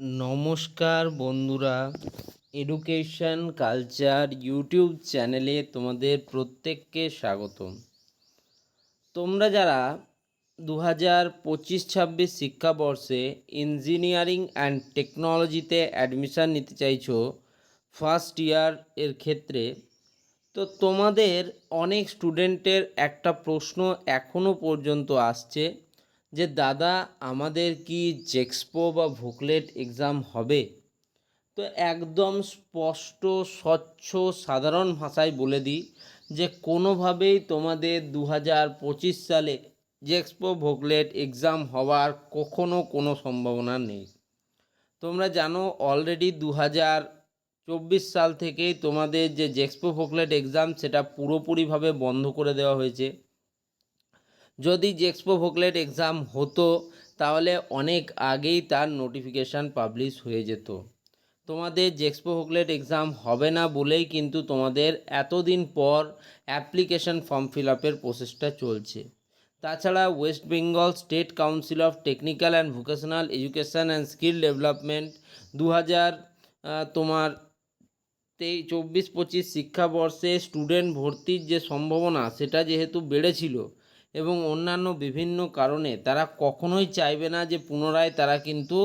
নমস্কার বন্ধুরা education culture YouTube চ্যানেলে তোমাদের প্রত্যেককে স্বাগতম। তোমরা যারা দু হাজার পঁচিশ ছাব্বিশ শিক্ষাবর্ষে ইঞ্জিনিয়ারিং অ্যান্ড টেকনোলজিতে অ্যাডমিশান নিতে চাইছো ফার্স্ট ইয়ার এর ক্ষেত্রে, তো তোমাদের অনেক স্টুডেন্টের একটা প্রশ্ন এখনও পর্যন্ত আসছে। যে, দাদা, আমাদের কি জেক্সপো বা ভোকলেট এক্সাম হবে? তো একদম স্পষ্ট, স্বচ্ছ, সাধারণ ভাষায় বলে দিই যে, কোনোভাবেই তোমাদের দু হাজার পঁচিশ সালে জেক্সপো ভোকলেট এক্সাম হওয়ার কখনো কোনো সম্ভাবনা নেই। তোমরা জানো, অলরেডি দু হাজার চব্বিশ সাল থেকেই তোমাদের যে, জেক্সপো ভোকলেট এক্সাম, সেটা পুরোপুরিভাবে বন্ধ করে দেওয়া হয়েছে। যদি জেক্সপো ভোকলেট এক্সাম হতো, তাহলে অনেক আগেই তার নোটিফিকেশান পাবলিশ হয়ে যেত। তোমাদের জেক্সপো ভোকলেট এক্সাম হবে না বলেই কিন্তু তোমাদের এতদিন পর অ্যাপ্লিকেশন ফর্ম ফিল আপের প্রসেসটা চলছে। তাছাড়া West Bengal State Council of Technical and Vocational Education and Skill Development দু হাজার তোমার তেই, চব্বিশ পঁচিশ শিক্ষাবর্ষে স্টুডেন্ট ভর্তির যে সম্ভাবনা, সেটা যেহেতু বেড়েছিল এবং অন্যান্য বিভিন্ন কারণে তারা কখনোই চাইবে না যে পুনরায় তারা কিন্তু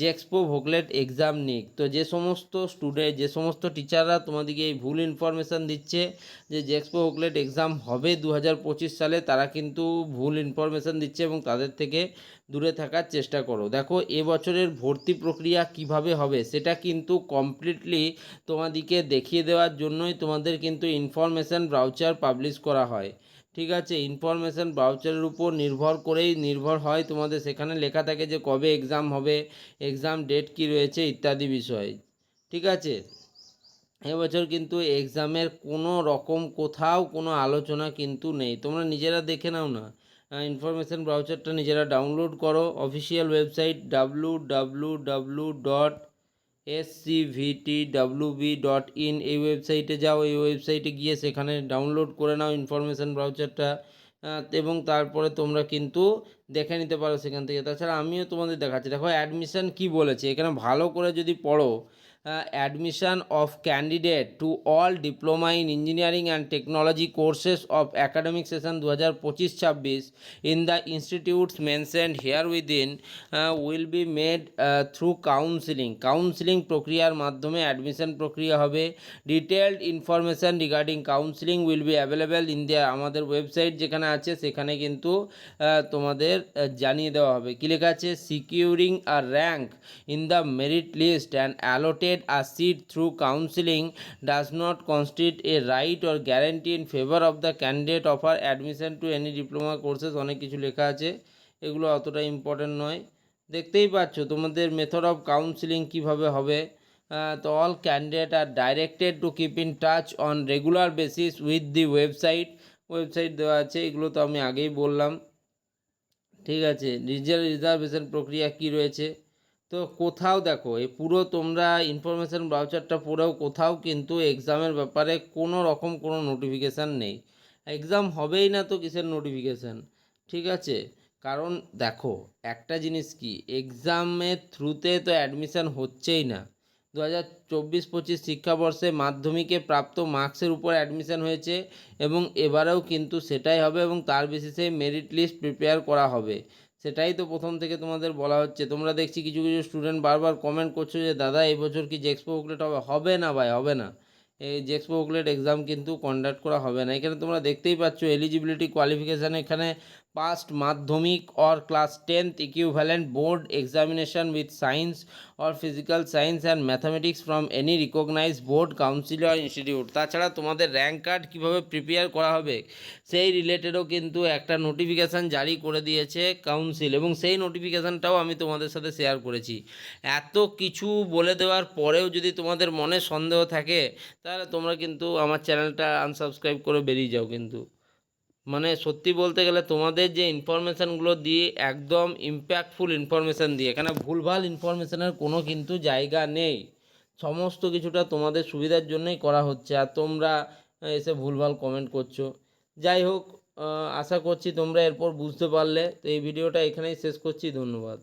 জেক্সপো ভোকলেট এক্সাম নিক। তো যে সমস্ত স্টুডেন্ট যে সমস্ত টিচাররা তোমাদেরকে এই ভুল ইনফরমেশান দিচ্ছে যে জেক্সপো ভোকলেট এক্সাম হবে দু হাজার পঁচিশ সালে, তারা কিন্তু ভুল ইনফরমেশান দিচ্ছে এবং তাদের থেকে দূরে থাকার চেষ্টা করো। দেখো এবছরের ভর্তি প্রক্রিয়া কীভাবে হবে সেটা কিন্তু কমপ্লিটলি তোমাদেরকে দেখিয়ে দেওয়ার জন্যই তোমাদের কিন্তু ইনফরমেশান ব্রাউচার পাবলিশ করা হয়। ঠিক আছে ইনফরমেশান ব্রাউচারের উপর নির্ভর করেই নির্ভর হয় তোমাদের। সেখানে লেখা থাকে যে কবে এক্সাম হবে এক্সাম ডেট কি রয়েছে ইত্যাদি বিষয়। ঠিক আছে? এবছর কিন্তু এক্সামের কোনো রকম কোথাও কোনো আলোচনা কিন্তু নেই। তোমরা নিজেরা দেখে নাও না। ইনফরমেশান ব্রাউচারটা নিজেরা ডাউনলোড করো। Official website W W W dot S C V T B dot in এই ওয়েবসাইটে যাও, এই ওয়েবসাইটে গিয়ে সেখানে ডাউনলোড করে নাও ইনফরমেশান ব্রাউচারটা এবং তারপরে তোমরা কিন্তু দেখে নিতে পারো সেখান থেকে। তাছাড়া আমিও তোমাদের দেখাচ্ছি। দেখো অ্যাডমিশান কি বলেছে? এখানে ভালো করে যদি পড়ো admission of candidate to all diploma in engineering and technology courses of academic session 2025-26 in the institutes mentioned here within uh, will be made uh, through counseling counseling প্রক্রিয়ার মাধ্যমে অ্যাডমিশন প্রক্রিয়া হবে detailed information regarding counselling will be available in the আমাদের website যেখানে আছে সেখানে কিন্তু তোমাদের জানিয়ে দেওয়া হবে কী লেখা আছে securing a rank in the merit list and allotted get a seat through counseling does not constitute a right or guarantee in favor of the candidate offer admission to any diploma courses, অনেক কিছু লেখা আছে। এগুলো অতটা important নয়। দেখতেই পাচ্ছ তোমাদের মেথড অফ কাউন্সিলিং কীভাবে হবে। তো all candidate are directed to keep in touch on regular basis with the website website দেওয়া আছে, এগুলো তো আমি আগেই বললাম। ঠিক আছে রিজার্ভেশন প্রক্রিয়া কি রয়েছে? তো কোথাও দেখো, এই পুরো তোমরা ইনফরমেশান ব্রাউচারটা পড়েও কোথাও কিন্তু এক্সামের ব্যাপারে কোনো রকম কোনো নোটিফিকেশান নেই। এক্সাম হবেই না তো কিসের নোটিফিকেশান ঠিক আছে? কারণ দেখো, একটা জিনিস কি এক্সামের থ্রুতে তো অ্যাডমিশান হচ্ছেই না। দু হাজার চব্বিশ পঁচিশ শিক্ষাবর্ষে মাধ্যমিকে প্রাপ্ত মার্কসের উপর অ্যাডমিশান হয়েছে এবং এবারেও কিন্তু সেটাই হবে এবং তার বেসিসে মেরিট লিস্ট প্রিপেয়ার করা হবে। সেটাই তো প্রথম থেকে তোমাদের বলা হচ্ছে। তোমরা দেখছি কিছু কিছু স্টুডেন্ট বারবার কমেন্ট করছ যে, দাদা এবছর কি জেক্সপো বুকলেট হবে? হবে না ভাই, হবে না। জেক্সপো বুকলেট এক্সাম কিন্তু কন্ডাক্ট করা হবে না। এখানে তোমরা দেখতেই পাচ্ছ এলিজিবিলিটি কোয়ালিফিকেশান এখানে passed Madhyamik or class tenth equivalent board examination with science or physical science and mathematics from any recognise board council or institute তাছাড়া তোমাদের র্যাঙ্ক কার্ড কীভাবে প্রিপেয়ার করা হবে, সেই রিলেটেডও কিন্তু একটা নোটিফিকেশান জারি করে দিয়েছে কাউন্সিল এবং সেই নোটিফিকেশানটাও আমি তোমাদের সাথে শেয়ার করেছি। এত কিছু বলে দেওয়ার পরেও যদি তোমাদের মনে সন্দেহ থাকে তাহলে তোমরা কিন্তু আমার চ্যানেলটা আনসাবস্ক্রাইব করে বেরিয়ে যাও কিন্তু। মানে সত্যি বলতে গেলে তোমাদের যে ইনফরমেশানগুলো দিয়ে একদম ইম্প্যাক্টফুল ইনফরমেশান দিয়ে এখানে ভুলভাল ইনফরমেশানের কোনো কিন্তু জায়গা নেই। সমস্ত কিছুটা তোমাদের সুবিধার জন্যই করা হচ্ছে, আর তোমরা এসে ভুলভাল কমেন্ট করছ। যাই হোক আশা করছি তোমরা এরপর বুঝতে পারলে। তো এই ভিডিওটা এখানেই শেষ করছি, ধন্যবাদ।